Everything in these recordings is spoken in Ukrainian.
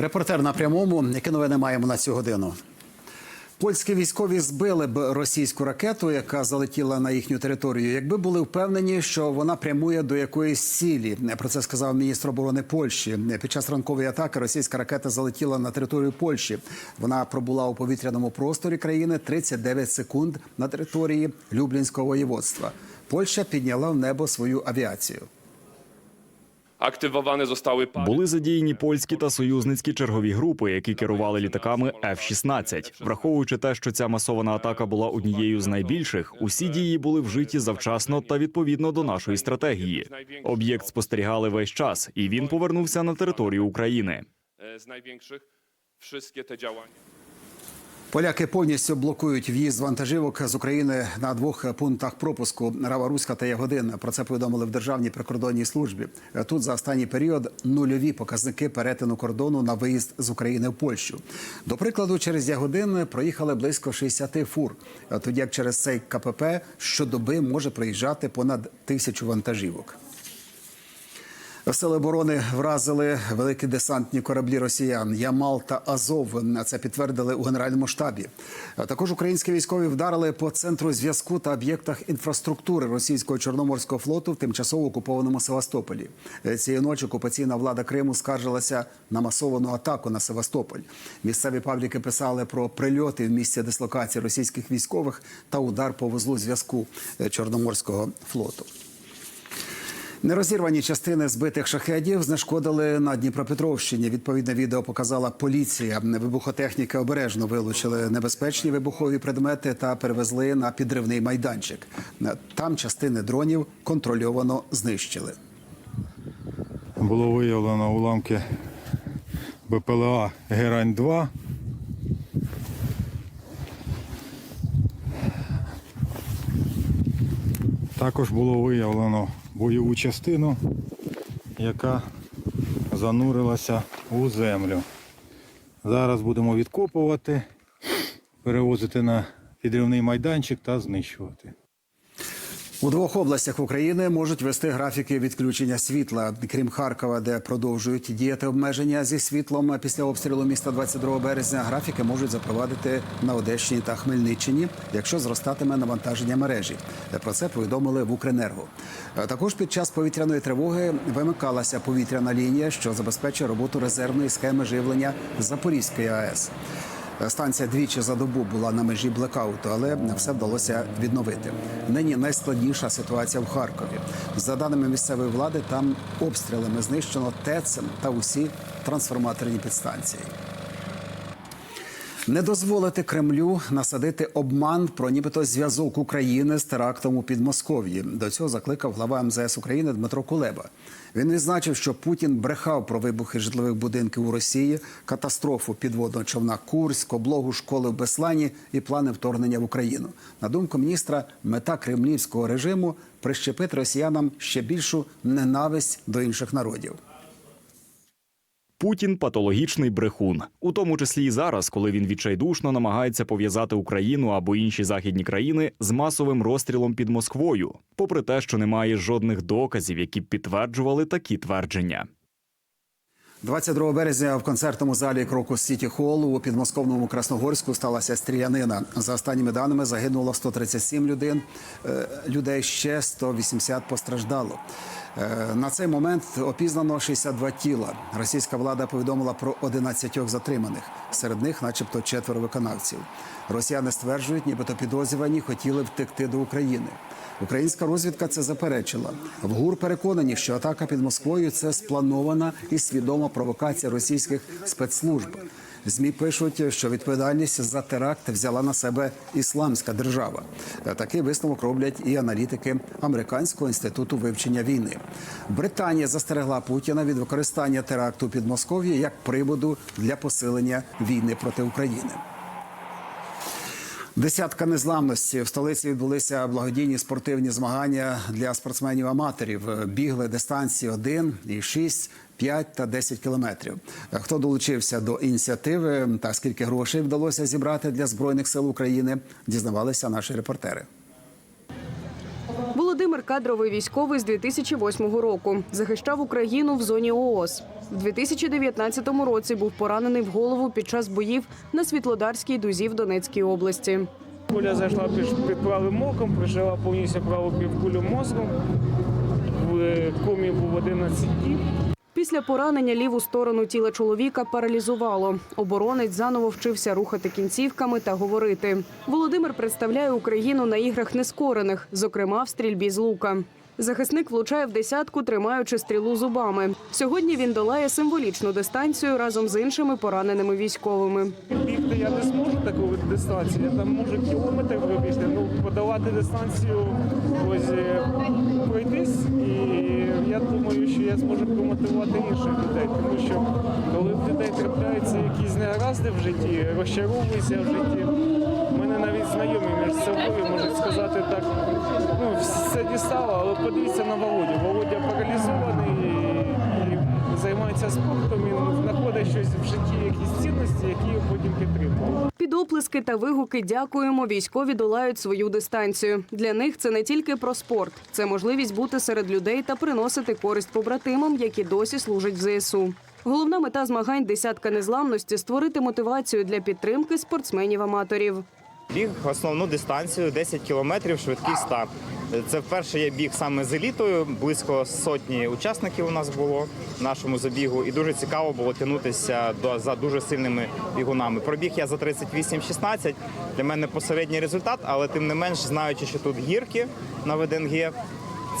Репортер на прямому. Які новини маємо на цю годину? Польські військові збили б російську ракету, яка залетіла на їхню територію, якби були впевнені, що вона прямує до якоїсь цілі. Про це сказав міністр оборони Польщі. Під час ранкової атаки російська ракета залетіла на територію Польщі. Вона пробула у повітряному просторі країни 39 секунд на території Люблінського воєводства. Польща підняла в небо свою авіацію. Aktywowane zostały Були задіяні польські та союзницькі чергові групи, які керували літаками F-16. Враховуючи те, що ця масована атака була однією з найбільших, усі дії були вжиті завчасно та відповідно до нашої стратегії. Об'єкт спостерігали весь час, і він повернувся на територію України. e, z największych. Wszystkie te działania. Поляки повністю блокують в'їзд вантажівок з України на двох пунктах пропуску Рава Руська та Ягодин. Про це повідомили в Державній прикордонній службі. Тут за останній період нульові показники перетину кордону на виїзд з України в Польщу. До прикладу, через Ягодин проїхали близько 60 фур. Тоді як через цей КПП щодоби може проїжджати понад тисячу вантажівок. Сили оборони вразили великі десантні кораблі росіян Ямал та Азов. Це підтвердили у генеральному штабі. Також українські військові вдарили по центру зв'язку та об'єктах інфраструктури російського чорноморського флоту в тимчасово окупованому Севастополі. Е, Цієї ночі окупаційна влада Криму скаржилася на масовану атаку на Севастополь. Місцеві пабліки писали про прильоти в місці дислокації російських військових та удар по вузлу зв'язку е, чорноморського флоту. Нерозірвані частини збитих шахедів знешкодили на Дніпропетровщині. Відповідне відео показала поліція. Вибухотехніки обережно вилучили небезпечні вибухові предмети та перевезли на підривний майданчик. Там частини дронів контрольовано знищили. було виявлено уламки БПЛА Герань-2. Також було виявлено бойову частину, яка занурилася у землю. Зараз будемо відкопувати, перевозити на підривний майданчик та знищувати. У двох областях України можуть вести графіки відключення світла, крім Харкова, де продовжують діяти обмеження зі світлом після обстрілу міста 22 березня. Графіки можуть запровадити на Одещині та Хмельниччині, якщо зростатиме навантаження мережі. Про це повідомили в Укренерго. Е, Також під час повітряної тривоги вимикалася повітряна лінія, що забезпечує роботу резервної схеми живлення Запорізької АЕС. Станція двічі за добу була на межі блекауту, але все вдалося відновити. Нині найскладніша ситуація в Харкові. За даними місцевої влади, там обстрілами знищено ТЕЦ та усі трансформаторні підстанції. Не дозволити Кремлю насадити обман про нібито зв'язок України з терактом у Підмосков'ї. До цього закликав глава МЗС України Дмитро Кулеба. Він відзначив, що Путін брехав про вибухи житлових будинків у Росії, катастрофу підводного човна Курськ, облогу школи в Беслані і плани вторгнення в Україну. На думку міністра, мета кремлівського режиму прищепити росіянам ще більшу ненависть до інших народів. Путін патологічний брехун, у тому числі і зараз, коли він відчайдушно намагається пов'язати Україну або інші західні країни з масовим розстрілом під Москвою, попри те, що немає жодних доказів, які б підтверджували такі твердження. 22 березня в концертному залі Крокус Сіті Холл у підмосковному Красногорську сталася стрілянина. За останніми даними загинуло 137 людей, людей ще 180 постраждало. Е, На цей момент опізнано 62 тіла. Російська влада повідомила про 11 затриманих. Серед них, начебто, четверо виконавців. Росіяни стверджують, нібито підозрювані хотіли втекти до України. Українська розвідка це заперечила. В ГУР переконані, що атака під Москвою це спланована і свідома провокація російських спецслужб. Змі пишуть, що відповідальність за теракт взяла на себе ісламська держава. Такий висновок роблять і аналітики Американського інституту вивчення війни. Британія застерегла Путіна від використання теракту під Москов'ю як приводу для посилення війни проти України. Десятка незламності в столиці відбулися благодійні спортивні змагання для спортсменів-аматорів. Бігли дистанції 1 і 6, 5 та 10 кілометрів. Хто долучився до ініціативи та скільки грошей вдалося зібрати для збройних сил України, дізнавалися наші репортери. Кадровий військовий з 2008 року. Захищав Україну в зоні ООС. В 2019 році був поранений в голову під час боїв на Світлодарській дузі в Донецькій області. Куля зайшла під, правим оком, прижила повністю праву півкулю мозку. В комі був 11 днів. Після поранення ліву сторону тіла чоловіка паралізувало. Оборонець заново вчився рухати кінцівками та говорити. Володимир представляє Україну на іграх нескорених, зокрема в стрільбі з лука. Захисник влучає в десятку, тримаючи стрілу зубами. Сьогодні він долає символічну дистанцію разом з іншими пораненими військовими. Бігти я не зможу таку дистанцію, я там можу кілометр пробігти, ну подавати дистанцію, ось е, пройтись. Я зможу промотивувати інших людей, тому що коли в людей трапляються якісь негаразди в житті, розчаровуються в житті. У мене навіть знайомі між собою можуть сказати так, ну все дістало, але подивіться на Володю. Володя паралізований і, і займається спортом, він знаходить щось в житті, якісь цінності, які його потім підтримують. Під оплески та вигуки дякуємо. Військові долають свою дистанцію. Для них це не тільки про спорт, це можливість бути серед людей та приносити користь побратимам, які досі служать в ЗСУ. Головна мета змагань десятка незламності створити мотивацію для підтримки спортсменів-аматорів. Біг основну дистанцію 10 кілометрів, швидкий старт. Це вперше я біг саме з елітою. Близько сотні учасників у нас було в нашому забігу, і дуже цікаво було тягнутися до за дуже сильними бігунами. Пробіг я за 38-16. Для мене посередній результат, але тим не менш, знаючи, що тут гірки на ВДНГ,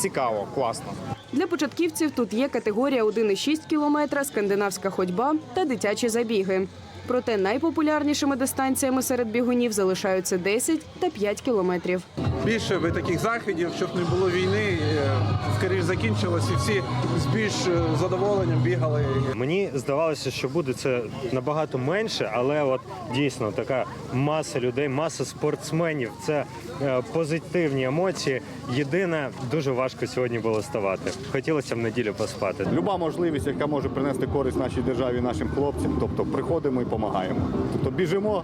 цікаво, класно. Для початківців тут є категорія 1,6 кілометра, скандинавська ходьба та дитячі забіги. Проте найпопулярнішими дистанціями серед бігунів залишаються 10 та 5 кілометрів. більше би таких заходів, щоб не було війни, е, скоріш закінчилось, і всі з більш е, задоволенням бігали. Мені здавалося, що буде це набагато менше, але от дійсно така маса людей, маса спортсменів. Це е, позитивні емоції. Єдине, дуже важко сьогодні було ставати. Хотілося в неділю поспати. Люба можливість, яка може принести користь нашій державі, нашим хлопцям. Тобто приходимо і допомагаємо. Тобто біжимо.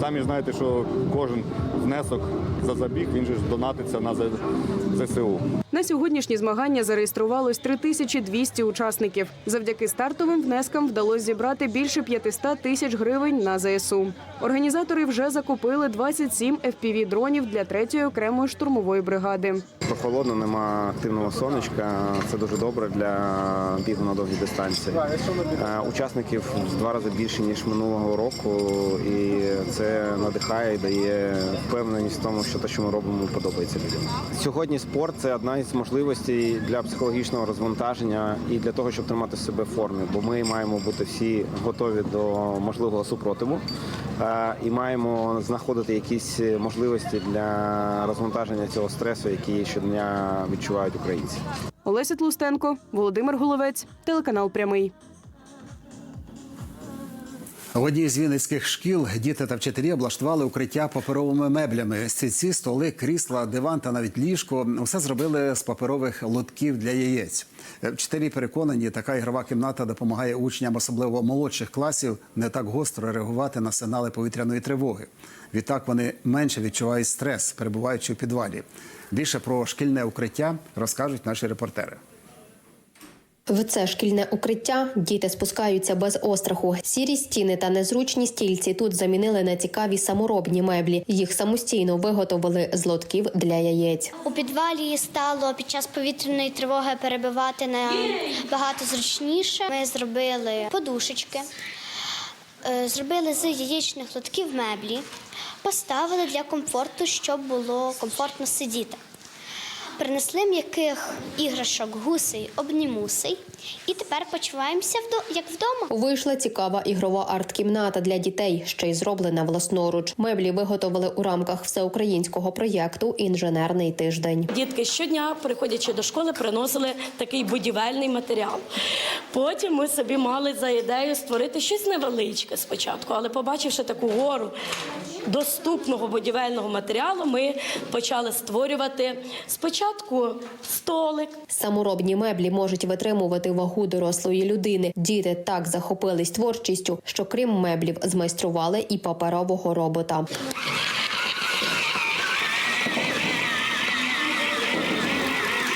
Самі знаєте, що кожен внесок за забіг він же ж донатиться на ЗСУ. На сьогоднішні змагання зареєструвалось 3200 учасників. Завдяки стартовим внескам вдалося зібрати більше 500 тисяч гривень на ЗСУ. Організатори вже закупили 27 FPV-дронів для 3-ї окремої штурмової бригади. Прохолодно, нема активного сонечка. Це дуже добре для бігу на довгі дистанції. Е, Учасників в два рази більше ніж минулого року, і це надихає і дає впевненість в тому, що те, що ми робимо, подобається людям. Сьогодні спорт це одна із можливостей для психологічного розвантаження і для того, щоб тримати себе в формі. Бо ми маємо бути всі готові до можливого супротиву е, і маємо знаходити якісь можливості для розвантаження цього стресу, який щодня відчувають українці. Олеся Тлустенко, Володимир Головець, телеканал Прямий. В одній з вінницьких шкіл діти та вчителі облаштували укриття паперовими меблями. Стільці, столи, крісла, диван та навіть ліжко все зробили з паперових лотків для яєць. Вчителі переконані, така ігрова кімната допомагає учням, особливо молодших класів, не так гостро реагувати на сигнали повітряної тривоги. Відтак вони менше відчувають стрес, перебуваючи у підвалі. Більше про шкільне укриття розкажуть наші репортери. В це шкільне укриття діти спускаються без остраху. Сірі стіни та незручні стільці тут замінили на цікаві саморобні меблі. Їх самостійно виготовили з лотків для яєць. У підвалі стало під час повітряної тривоги перебивати набагато зручніше. Ми зробили подушечки, е, зробили з яєчних лотків меблі, поставили для комфорту, щоб було комфортно сидіти. Принесли м'яких іграшок гусей, обнімусей, і тепер почуваємося вдо- як вдома. Вийшла цікава ігрова арт-кімната для дітей, ще й зроблена власноруч. Меблі виготовили у рамках всеукраїнського проєкту Інженерний тиждень. Дітки щодня, приходячи до школи, приносили такий будівельний матеріал. Потім ми собі мали за ідею створити щось невеличке спочатку, але побачивши таку гору доступного будівельного матеріалу, ми почали створювати спочатку столик, Саморобні меблі можуть витримувати вагу дорослої людини. Діти так захопились творчістю, що крім меблів змайстрували і паперового робота.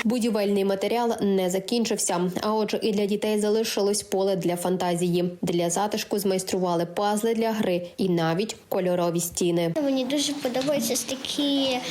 Будівельний матеріал не закінчився. А отже, і для дітей залишилось поле для фантазії. Для затишку змайстрували пазли для гри і навіть кольорові стіни. Мені дуже подобаються такі е,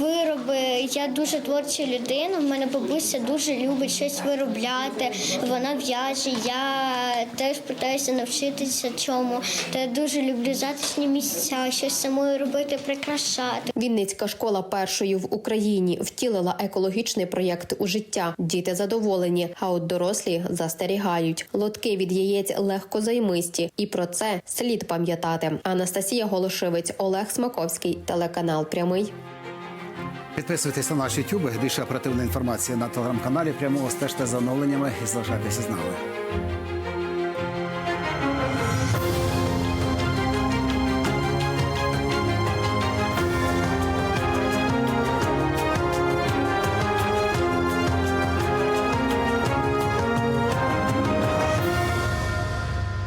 вироби. Я дуже творча людина. У мене бабуся дуже любить щось виробляти. Вона в'яже. Я теж питаюся навчитися чому. Та я дуже люблю затишні місця, щось самою робити, прикрашати. Вінницька школа першою в Україні втілила екологічний проєкт у життя. Діти задоволені, а от дорослі застерігають. Лотки від яєць легко займисті, і про це слід пам'ятати. Анастасія Голошевець, Олег Смаковський, телеканал Прямий. Підписуйтесь на наш YouTube. Більше оперативної інформації на телеграм-каналі. Прямого стежте за оновленнями і залишайтеся з нами.